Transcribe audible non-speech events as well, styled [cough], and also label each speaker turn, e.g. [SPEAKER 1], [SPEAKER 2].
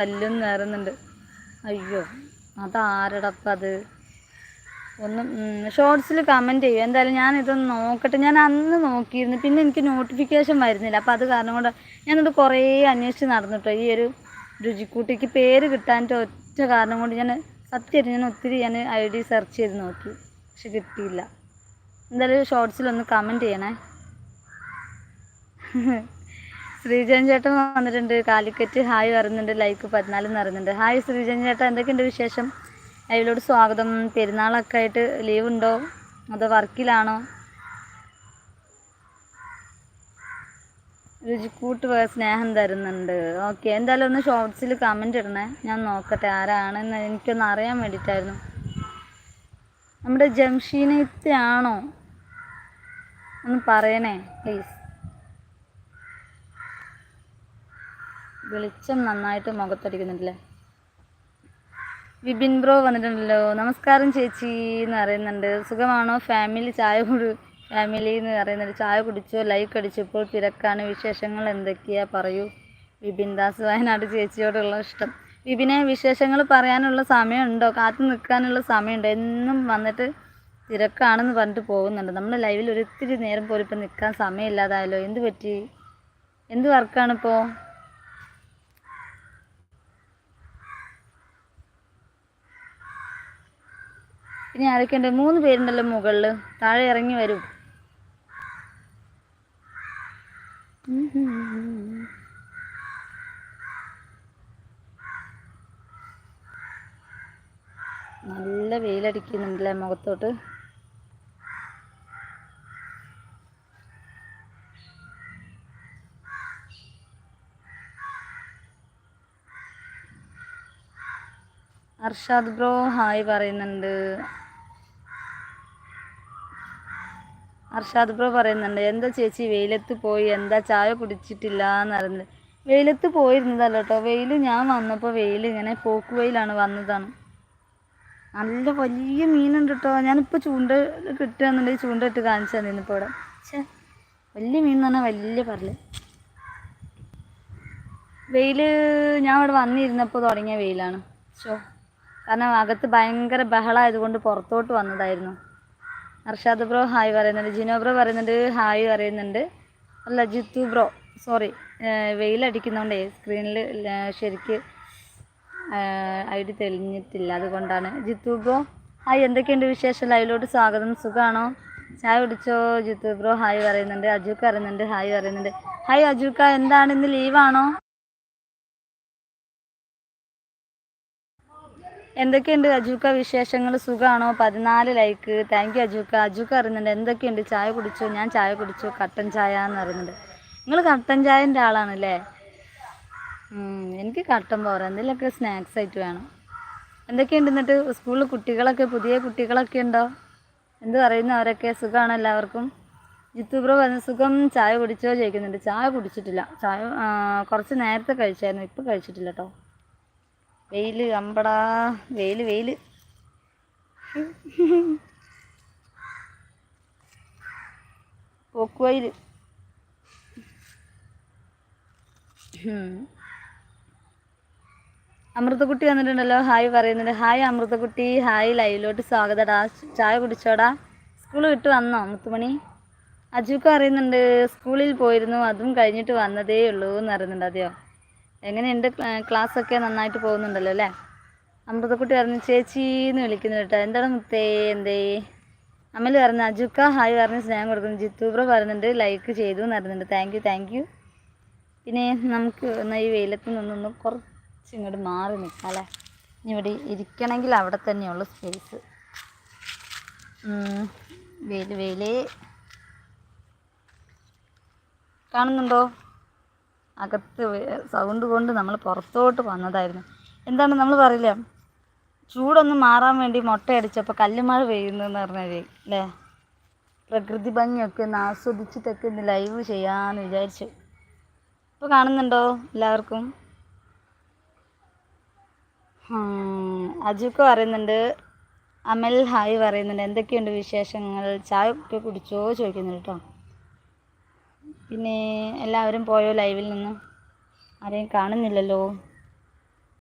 [SPEAKER 1] കല്ലും നേറുന്നുണ്ട് അയ്യോ അതാരടപ്പം അത്? ഒന്ന് ഷോർട്സിൽ കമന്റ് ചെയ്യും. എന്തായാലും ഞാൻ ഇതൊന്ന് നോക്കട്ടെ. ഞാൻ അന്ന് നോക്കിയിരുന്നു. പിന്നെ എനിക്ക് നോട്ടിഫിക്കേഷൻ വരുന്നില്ല. അപ്പോൾ അത് കാരണം കൊണ്ട് ഞാനത് കുറേ അന്വേഷിച്ച് നടന്നിട്ടോ. ഈ ഒരു രുചിക്കൂട്ടിക്ക് പേര് കിട്ടാന്റെ ഒറ്റ കാരണം കൊണ്ട് ഞാൻ സത്യമായിട്ട് ഞാൻ ഒത്തിരി ഞാൻ ഐ ഡി സെർച്ച് ചെയ്ത് നോക്കി. പക്ഷെ കിട്ടിയില്ല. എന്തായാലും ഷോർട്സിലൊന്ന് കമന്റ് ചെയ്യണേ. [laughs] ശ്രീജൻ ചേട്ടൻ വന്നിട്ടുണ്ട്. കാലിക്കറ്റ് ഹായ് പറയുന്നുണ്ട്. ലൈക്ക് പതിനാലും പറയുന്നുണ്ട്. ഹായ് ശ്രീജൻ ചേട്ടൻ എന്തൊക്കെയുണ്ട് വിശേഷം? അതിലോട് സ്വാഗതം. പെരുന്നാളൊക്കെ ആയിട്ട് ലീവ് ഉണ്ടോ? അതോ വർക്കിലാണോ? രുചിക്കൂട്ട് പോയ സ്നേഹം തരുന്നുണ്ട്. ഓക്കെ എന്തായാലും ഒന്ന് ഷോർട്സിൽ കമന്റ് ഇടണേ. ഞാൻ നോക്കട്ടെ ആരാണെന്ന് എനിക്കൊന്ന് അറിയാൻ വേണ്ടിയിട്ടായിരുന്നു. നമ്മുടെ ജംഷീനത്തെ ആണോ? ഒന്ന് പറയണേ പ്ലീസ് വെളിച്ചം നന്നായിട്ട് മുഖത്തടിക്കുന്നുണ്ടല്ലേ? വിപിൻ ബ്രോ വന്നിട്ടുണ്ടല്ലോ. നമസ്കാരം ചേച്ചി എന്ന് പറയുന്നുണ്ട്. സുഖമാണോ? ഫാമിലി ചായ കുടി ഫാമിലി എന്ന് പറയുന്നുണ്ട്. ചായ കുടിച്ചോ? ലൈക്ക് അടിച്ചു ഇപ്പോൾ തിരക്കാണ്. വിശേഷങ്ങൾ എന്തൊക്കെയാ? പറയൂ. വിപിൻ ദാസ് വയനാട് ചേച്ചിയോടുള്ള ഇഷ്ടം. വിപിനെ വിശേഷങ്ങൾ പറയാനുള്ള സമയമുണ്ടോ? കാത്തു നിൽക്കാനുള്ള സമയമുണ്ടോ? എന്നും വന്നിട്ട് തിരക്കാണെന്ന് പറഞ്ഞിട്ട് പോകുന്നുണ്ട്. നമ്മൾ ലൈവിൽ ഒരിത്തിരി നേരം പോലും ഇപ്പം നിൽക്കാൻ സമയമില്ലാതായല്ലോ. എന്ത് പറ്റി? എന്ത് വർക്കാണിപ്പോൾ ഇനി ആരൊക്കെയുണ്ട്? മൂന്ന് പേരുണ്ടല്ലോ മുകളിൽ താഴെ ഇറങ്ങി വരും. നല്ല വെയിലടിക്കുന്നുണ്ടല്ലേ മുഖത്തോട്ട്. അർഷാദ് ബ്രോ ഹായ് പറയുന്നുണ്ട്. അർഷാദ് ബ്രോ പറയുന്നുണ്ട് എന്താ ചേച്ചി വെയിലത്ത് പോയി? എന്താ ചായ കുടിച്ചിട്ടില്ല? എന്ന് പറയുന്നത്. വെയിലത്ത് പോയിരുന്നതല്ല കേട്ടോ വെയിൽ ഞാൻ വന്നപ്പോൾ വെയിൽ ഇങ്ങനെ പോക്ക് വെയിലാണ് വന്നതാണ്. നല്ല വലിയ മീനുണ്ട് കേട്ടോ ഞാനിപ്പോൾ ചൂണ്ട കിട്ടുകയെന്നുണ്ടെങ്കിൽ ചൂണ്ട ഇട്ട് കാണിച്ചു തന്നിരുന്നു ഇപ്പോൾ ഇവിടെ. ഛേ വലിയ മീൻ എന്ന് പറഞ്ഞാൽ വലിയ പറൽ വെയിൽ ഞാൻ ഇവിടെ വന്നിരുന്നപ്പോൾ തുടങ്ങിയ വെയിലാണ്. ഷോ കാരണം അകത്ത് ഭയങ്കര ബഹളമായതുകൊണ്ട് പുറത്തോട്ട് വന്നതായിരുന്നു. അർഷാദ് ബ്രോ ഹായ് പറയുന്നുണ്ട്. ജിനോ ബ്രോ പറയുന്നുണ്ട് ഹായ് പറയുന്നുണ്ട്. അല്ല ജിത്തു ബ്രോ സോറി വെയിലടിക്കുന്നതുകൊണ്ടേ സ്ക്രീനിൽ ശരിക്ക് ഐ ഡി തെളിഞ്ഞിട്ടില്ല. അതുകൊണ്ടാണ്. Jithu bro hi. എന്തൊക്കെയുണ്ട് വിശേഷം? ലൈവിലോട്ട് സ്വാഗതം. സുഖമാണോ ചായ കുടിച്ചോ? ജിത്തു ബ്രോ ഹായ് പറയുന്നുണ്ട്. അജുക്ക പറയുന്നുണ്ട് ഹായ് പറയുന്നുണ്ട്. ഹായ് അജുക്ക എന്താണ് ഇന്ന് ലീവാണോ എന്തൊക്കെയുണ്ട് അജൂക്ക വിശേഷങ്ങൾ സുഖമാണോ പതിനാല് like thank you Ajukka. Ajukka അറിയുന്നുണ്ട് എന്തൊക്കെയുണ്ട്? ചായ കുടിച്ചു? ഞാൻ ചായ കുടിച്ചു. കട്ടൻ ചായ എന്ന് അറിയുന്നുണ്ട് നിങ്ങൾ കട്ടൻ ചായന്റെ ആളാണല്ലേ? എനിക്ക് കട്ടൻ പോരാ. എന്തെങ്കിലുമൊക്കെ സ്നാക്സ് ആയിട്ട് വേണം. എന്തൊക്കെയുണ്ട് എന്നിട്ട്? സ്കൂളിൽ കുട്ടികളൊക്കെ പുതിയ കുട്ടികളൊക്കെ ഉണ്ടോ? എന്ത് പറയുന്നു അവരൊക്കെ? സുഖമാണ് എല്ലാവർക്കും? ജിത്തു ബ്രോ സുഖം. ചായ കുടിച്ചോ? ചോദിക്കുന്നുണ്ട്. ചായ കുടിച്ചിട്ടില്ല. ചായ കുറച്ച് നേരത്തെ കഴിച്ചായിരുന്നു. ഇപ്പോൾ കഴിച്ചിട്ടില്ല കേട്ടോ വെയിൽ അമ്പടാ. വെയിൽ വെയിൽ പോക്കുവയിൽ അമൃതക്കുട്ടി വന്നിട്ടുണ്ടല്ലോ. ഹായ് പറയുന്നുണ്ട്. ഹായ് അമൃതക്കുട്ടി. ഹായ് ലൈവിലോട്ട് സ്വാഗതടാ. ചായ കുടിച്ചോടാ. സ്കൂൾ വിട്ട് വന്നോ മുത്തുമണി അജുക്ക് അറിയുന്നുണ്ട് സ്കൂളിൽ പോയിരുന്നു. അതും കഴിഞ്ഞിട്ട് വന്നതേ ഉള്ളൂ എന്ന് അറിയുന്നുണ്ട് അതെയോ? എങ്ങനെയുണ്ട് ക്ലാസ് ഒക്കെ നന്നായിട്ട് പോകുന്നുണ്ടല്ലോ അല്ലേ? അമൃതക്കുട്ടി പറഞ്ഞു ചേച്ചി എന്ന് വിളിക്കുന്നു കേട്ടോ. എന്താണ് മുത്തേ? എന്തേ? അമൽ പറഞ്ഞു അജുക്ക ഹായ് പറഞ്ഞ് സ്നേഹം കൊടുക്കുന്നു. ജിത്തൂബ്ര പറയുന്നുണ്ട് ലൈക്ക് ചെയ്തു എന്ന് പറയുന്നുണ്ട് താങ്ക് യു താങ്ക് യു പിന്നെ നമുക്ക് ഒന്ന് ഈ വെയിലത്ത് നിന്നൊന്ന് കുറച്ച് ഇങ്ങോട്ട് മാറി നിൽക്കാം അല്ലേ? ഇനി ഇവിടെ ഇരിക്കണമെങ്കിൽ അവിടെ തന്നെയുള്ള സ്പേസ് വെയിൽ വെയിലേ. കാണുന്നുണ്ടോ? അകത്ത് സൗണ്ട് കൊണ്ട് നമ്മൾ പുറത്തോട്ട് വന്നതായിരുന്നു. എന്താണ് നമ്മൾ പറയില്ല ചൂടൊന്ന് മാറാൻ വേണ്ടി മുട്ടയടിച്ചപ്പോൾ കല്ലുമഴ പെയ്യുന്നു എന്ന് പറഞ്ഞാൽ അല്ലേ പ്രകൃതി ഭംഗിയൊക്കെ ഒന്ന് ആസ്വദിച്ചിട്ടൊക്കെ ഒന്ന് ലൈവ് ചെയ്യാമെന്ന് വിചാരിച്ചു. ഇപ്പോൾ കാണുന്നുണ്ടോ എല്ലാവർക്കും? അജുക്ക് പറയുന്നുണ്ട് അമൽ ഹായ് പറയുന്നുണ്ട്. എന്തൊക്കെയുണ്ട് വിശേഷങ്ങൾ? ചായ ഒക്കെ കുടിച്ചോ? ചോദിക്കുന്നുണ്ട് കേട്ടോ. പിന്നെ എല്ലാവരും പോയോ ലൈവിൽ നിന്ന്? ആരെയും കാണുന്നില്ലല്ലോ?